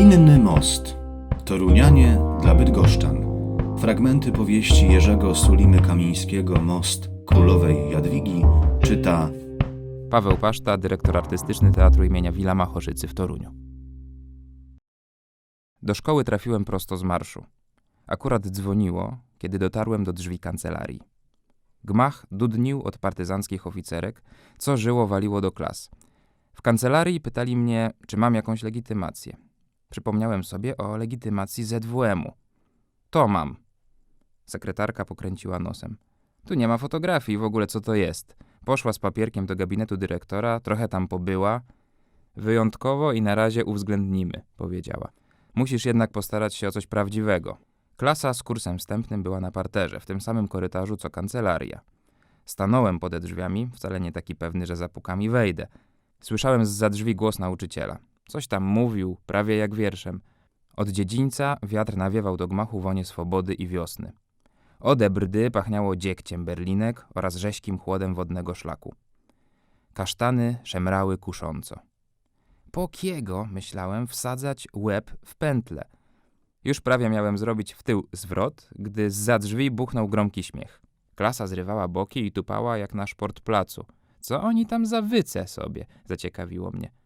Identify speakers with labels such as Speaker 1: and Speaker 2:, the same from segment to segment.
Speaker 1: Inny most. Torunianie dla Bydgoszczan. Fragmenty powieści Jerzego Sulimy Kamińskiego Most Królowej Jadwigi czyta
Speaker 2: Paweł Paszta, dyrektor artystyczny Teatru imienia Wilama Chorzycy w Toruniu. Do szkoły trafiłem prosto z marszu. Akurat dzwoniło, kiedy dotarłem do drzwi kancelarii. Gmach dudnił od partyzanckich oficerek, co żyło waliło do klas. W kancelarii pytali mnie, czy mam jakąś legitymację. Przypomniałem sobie o legitymacji ZWM-u. To mam. Sekretarka pokręciła nosem. Tu nie ma fotografii, w ogóle co to jest. Poszła z papierkiem do gabinetu dyrektora, trochę tam pobyła. Wyjątkowo i na razie uwzględnimy, powiedziała. Musisz jednak postarać się o coś prawdziwego. Klasa z kursem wstępnym była na parterze, w tym samym korytarzu co kancelaria. Stanąłem pode drzwiami, wcale nie taki pewny, że zapukam i wejdę. Słyszałem z drzwi głos nauczyciela. Coś tam mówił, prawie jak wierszem. Od dziedzińca wiatr nawiewał do gmachu wonie swobody i wiosny. Ode brdy pachniało dziegciem berlinek oraz rześkim chłodem wodnego szlaku. Kasztany szemrały kusząco. Po kiego, myślałem, wsadzać łeb w pętlę. Już prawie miałem zrobić w tył zwrot, gdy zza drzwi buchnął gromki śmiech. Klasa zrywała boki i tupała jak na placu. Co oni tam za wyce sobie? Zaciekawiło mnie.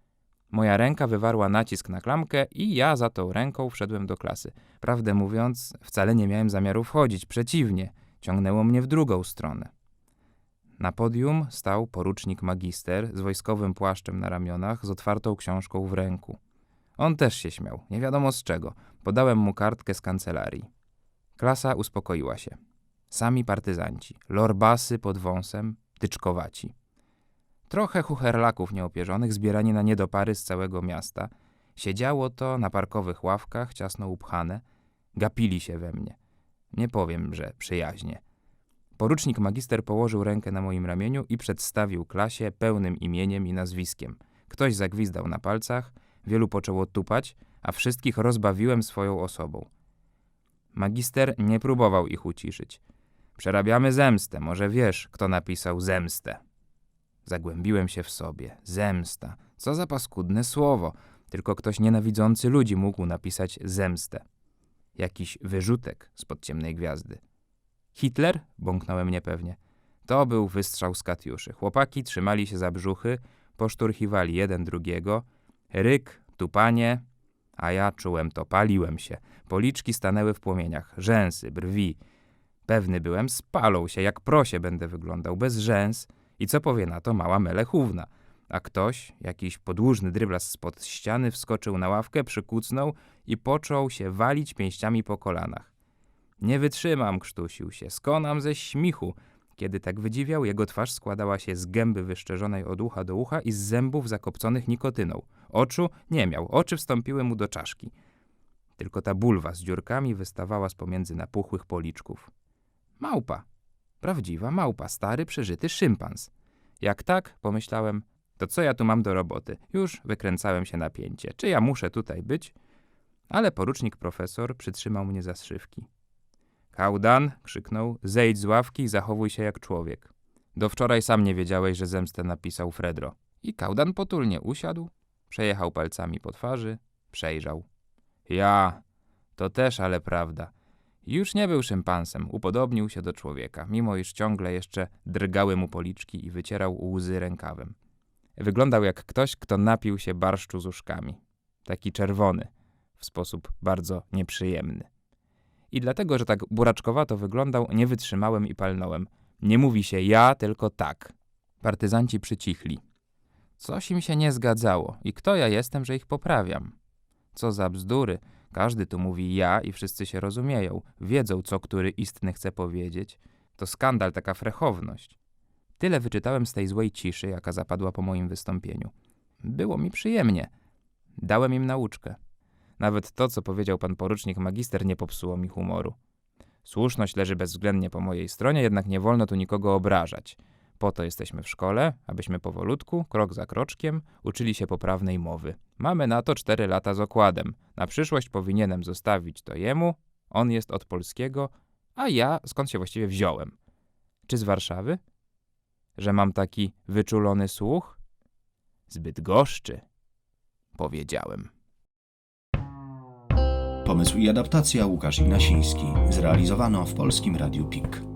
Speaker 2: Moja ręka wywarła nacisk na klamkę i ja za tą ręką wszedłem do klasy. Prawdę mówiąc, wcale nie miałem zamiaru wchodzić, przeciwnie, ciągnęło mnie w drugą stronę. Na podium stał porucznik magister z wojskowym płaszczem na ramionach, z otwartą książką w ręku. On też się śmiał, nie wiadomo z czego. Podałem mu kartkę z kancelarii. Klasa uspokoiła się. Sami partyzanci, lorbasy pod wąsem, tyczkowaci. Trochę chucherlaków nieopierzonych, zbierani na niedopary z całego miasta. Siedziało to na parkowych ławkach, ciasno upchane. Gapili się we mnie. Nie powiem, że przyjaźnie. Porucznik magister położył rękę na moim ramieniu i przedstawił klasie pełnym imieniem i nazwiskiem. Ktoś zagwizdał na palcach, wielu poczęło tupać, a wszystkich rozbawiłem swoją osobą. Magister nie próbował ich uciszyć. Przerabiamy zemstę, może wiesz, kto napisał zemstę. Zagłębiłem się w sobie. Zemsta. Co za paskudne słowo. Tylko ktoś nienawidzący ludzi mógł napisać zemstę. Jakiś wyrzutek spod ciemnej gwiazdy. Hitler? Bąknąłem niepewnie. To był wystrzał z Katiuszy. Chłopaki trzymali się za brzuchy, poszturchiwali jeden drugiego. Ryk, tupanie, a ja czułem to, paliłem się. Policzki stanęły w płomieniach, rzęsy, brwi. Pewny byłem, spalą się, jak prosie będę wyglądał, bez rzęs, i co powie na to mała melechówna? A ktoś, jakiś podłużny dryblas spod ściany, wskoczył na ławkę, przykucnął i począł się walić pięściami po kolanach. Nie wytrzymam, krztusił się, skonam ze śmichu. Kiedy tak wydziwiał, jego twarz składała się z gęby wyszczerzonej od ucha do ucha i z zębów zakopconych nikotyną. Oczu nie miał, oczy wstąpiły mu do czaszki. Tylko ta bulwa z dziurkami wystawała z pomiędzy napuchłych policzków. Małpa, Prawdziwa małpa, stary, przeżyty szympans. Jak tak, pomyślałem, to co ja tu mam do roboty? Już wykręcałem się napięcie. Czy ja muszę tutaj być? Ale porucznik profesor przytrzymał mnie za zszywki. Kaudan, krzyknął, zejdź z ławki i zachowuj się jak człowiek. Do wczoraj sam nie wiedziałeś, że zemstę napisał Fredro. I Kaudan potulnie usiadł, przejechał palcami po twarzy, przejrzał. Ja, to też ale prawda. Już nie był szympansem, upodobnił się do człowieka, mimo iż ciągle jeszcze drgały mu policzki i wycierał łzy rękawem. Wyglądał jak ktoś, kto napił się barszczu z uszkami. Taki czerwony, w sposób bardzo nieprzyjemny. I dlatego, że tak buraczkowato wyglądał, nie wytrzymałem i palnąłem. Nie mówi się ja, tylko tak. Partyzanci przycichli. Coś im się nie zgadzało i kto ja jestem, że ich poprawiam? Co za bzdury. Każdy tu mówi ja i wszyscy się rozumieją, wiedzą, co który istny chce powiedzieć. To skandal, taka frechowność. Tyle wyczytałem z tej złej ciszy, jaka zapadła po moim wystąpieniu. Było mi przyjemnie. Dałem im nauczkę. Nawet to, co powiedział pan porucznik magister, nie popsuło mi humoru. Słuszność leży bezwzględnie po mojej stronie, jednak nie wolno tu nikogo obrażać. Po to jesteśmy w szkole, abyśmy powolutku, krok za kroczkiem, uczyli się poprawnej mowy. Mamy na to cztery lata z okładem. Na przyszłość powinienem zostawić to jemu, on jest od polskiego, a ja skąd się właściwie wziąłem? Czy z Warszawy? Że mam taki wyczulony słuch? Zbyt goszczy, powiedziałem.
Speaker 1: Pomysł i adaptacja Łukasz Ignasiński. Zrealizowano w Polskim Radiu PIK.